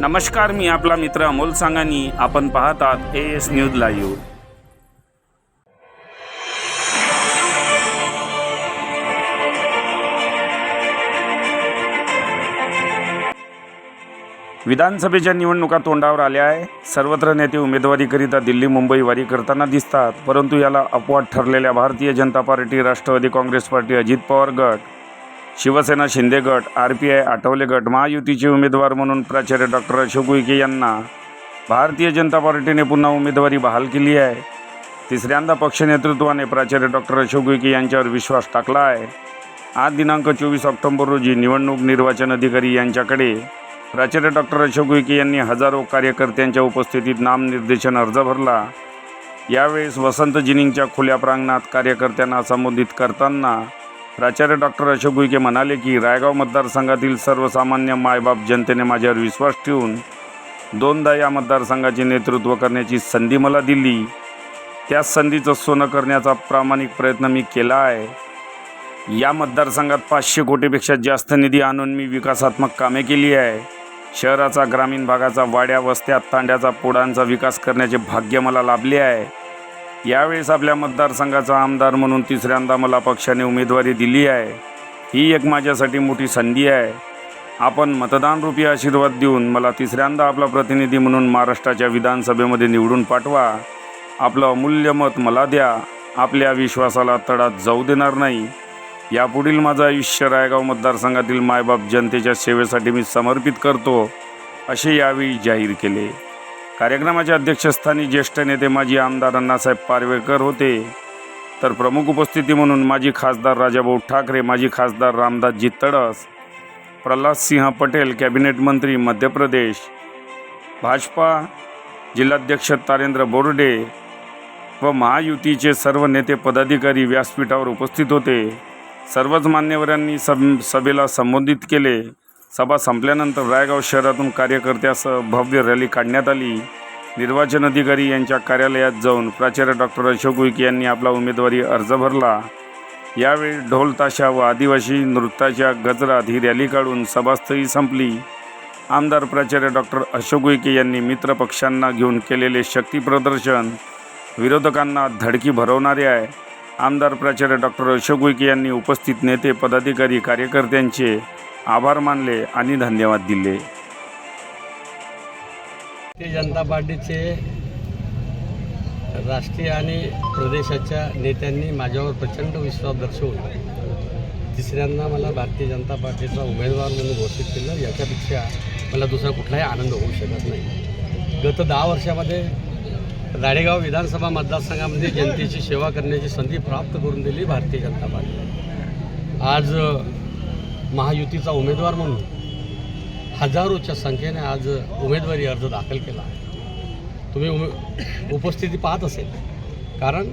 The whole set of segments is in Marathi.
नमस्कार मी आपला मित्र अमोल सांगानी. आपण पाहतात ए एस न्यूज लाईव्ह विधानसभेच्या निवडणुका तोंडावर आल्या आहे. सर्वत्र नेते उमेदवारीकरिता दिल्ली मुंबई वारी करताना दिसतात परंतु याला अपवाद ठरलेल्या भारतीय जनता पार्टी राष्ट्रवादी काँग्रेस पार्टी अजित पवार गट शिवसेना शिंदे गट आर पी आय आठवले गट महायुतीचे उमेदवार म्हणून प्राचार्य डॉक्टर अशोक उईके यांना भारतीय जनता पार्टीने पुन्हा उमेदवारी बहाल केली आहे. तिसऱ्यांदा पक्ष नेतृत्वाने प्राचार्य डॉक्टर अशोक उईके यांच्यावर विश्वास टाकला आहे. आज दिनांक चोवीस ऑक्टोबर रोजी निवडणूक निर्वाचन अधिकारी यांच्याकडे प्राचार्य डॉक्टर अशोक उईके यांनी हजारो कार्यकर्त्यांच्या उपस्थितीत नामनिर्देशन अर्ज भरला. यावेळेस वसंत जिनिंगच्या खुल्या प्रांगणात कार्यकर्त्यांना संबोधित करताना प्राचार्य डॉक्टर अशोक गुईके म्हणाले की रायगाव मतदारसंघातील सर्वसामान्य मायबाप जनतेने माझ्यावर विश्वास ठेवून दोनदा या मतदारसंघाचे नेतृत्व करण्याची संधी मला दिली. त्या संधीचं सोनं करण्याचा प्रामाणिक प्रयत्न मी केला आहे. या मतदारसंघात पाचशे कोटीपेक्षा जास्त निधी आणून मी विकासात्मक कामे केली आहे. शहराचा ग्रामीण भागाचा वाड्या वस्त्या तांड्याचा पोडांचा विकास करण्याचे भाग्य मला लाभले आहे. यावेळेस आपल्या मतदारसंघाचा आमदार म्हणून तिसऱ्यांदा मला पक्षाने उमेदवारी दिली आहे. ही एक माझ्यासाठी मोठी संधी आहे. आपण मतदानरूपी आशीर्वाद देऊन मला तिसऱ्यांदा आपला प्रतिनिधी म्हणून महाराष्ट्राच्या विधानसभेमध्ये निवडून पाठवा. आपलं अमूल्य मत मला द्या. आपल्या विश्वासाला तडात जाऊ देणार नाही. यापुढील माझं आयुष्य रायगाव मतदारसंघातील मायबाप जनतेच्या सेवेसाठी मी समर्पित करतो असे यावेळी जाहीर केले. कार्यक्रमाच्या अध्यक्षस्थानी ज्येष्ठ नेते माजी आमदार अण्णासाहेब पारवेकर होते. तर प्रमुख उपस्थिती म्हणून माजी खासदार राजाभाऊ ठाकरे माजी खासदार रामदासजी तडस प्रल्हाद सिंह पटेल कॅबिनेट मंत्री मध्य प्रदेश भाजपा जिल्हाध्यक्ष तारेंद्र बोर्डे व महायुतीचे सर्व नेते पदाधिकारी व्यासपीठावर उपस्थित होते. सर्वच मान्यवरांनी सब सभेला संबोधित केले. सभा संपल्यानंतर रायगाव शहरातून कार्यकर्त्यासह भव्य रॅली काढण्यात आली. निर्वाचन अधिकारी यांच्या कार्यालयात जाऊन प्राचार्य डॉक्टर अशोक उईके यांनी आपला उमेदवारी अर्ज भरला. यावेळी ढोल ताशा व आदिवासी नृत्याच्या गजरात ही रॅली काढून सभास्थळी संपली. आमदार प्राचार्य डॉक्टर अशोक उईके यांनी मित्र पक्षांना घेऊन केलेले शक्तीप्रदर्शन विरोधकांना धडकी भरवणारे आहे. आमदार प्राचार्य डॉक्टर अशोक उईके यांनी उपस्थित नेते पदाधिकारी कार्यकर्त्यांचे आभार मानले आणि धन्यवाद दिले. भारतीय जनता पार्टीचे राष्ट्रीय आणि प्रदेशाच्या नेत्यांनी माझ्यावर प्रचंड विश्वास दर्शवून तिसऱ्यांदा मला भारतीय जनता पार्टीचा उमेदवार म्हणून घोषित केलं. याच्यापेक्षा मला दुसरा कुठलाही आनंद होऊ शकत नाही. गत दहा वर्षामध्ये राडेगाव विधानसभा मतदारसंघामध्ये जनतेची सेवा करण्याची संधी प्राप्त करून दिली भारतीय जनता पार्टी आज महायुतीचा उमेदवार म्हणून हजारोच्या संख्येने आज उमेदवारी अर्ज दाखल केला तुम्ही उमे उपस्थिती पाहत असेल. कारण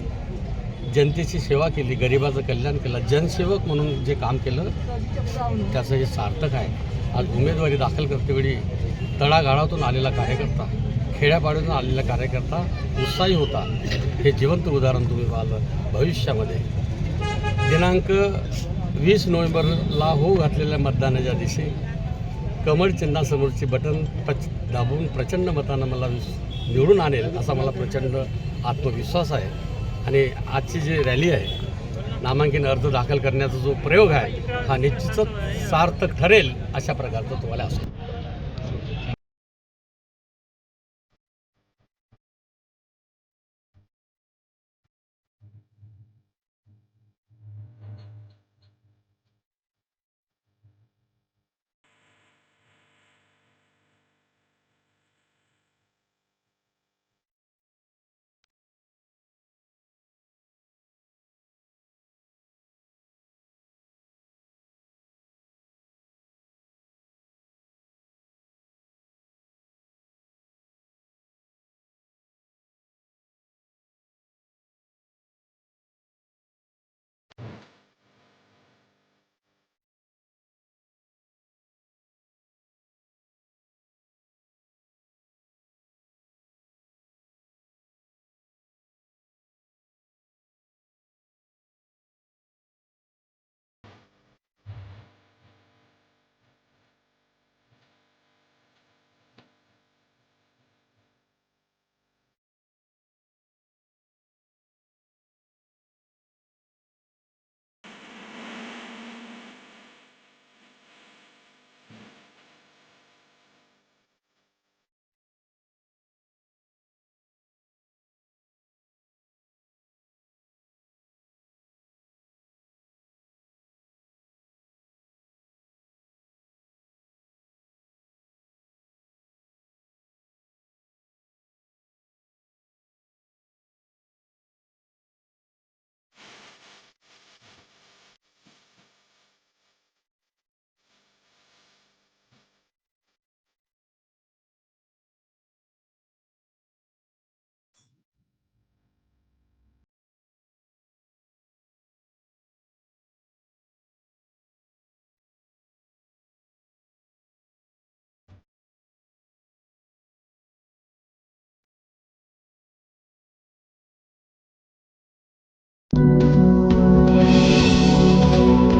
जनतेची सेवा केली गरिबाचं कल्याण केलं जनसेवक म्हणून जे काम केलं त्याचं हे सार्थक आहे. आज उमेदवारी दाखल करतेवेळी तळागाळातून आलेला कार्यकर्ता खेड्यापाड्यातून आलेला कार्यकर्ता उत्साही होता. हे जिवंत उदाहरण तुम्ही पाहिलं. भविष्यामध्ये दिनांक वीस नोव्हेंबरला होऊ घातलेल्या मतदानाच्या दिवशी कमळ चिन्हासमोरची बटन पच दाबून प्रचंड मतानं मला विस निवडून आणेल असा मला प्रचंड आत्मविश्वास आहे. आणि आजची जी रॅली आहे नामांकन अर्ज दाखल करण्याचा जो प्रयोग आहे हा निश्चितच सार्थक ठरेल अशा प्रकारचा तुम्हाला असतो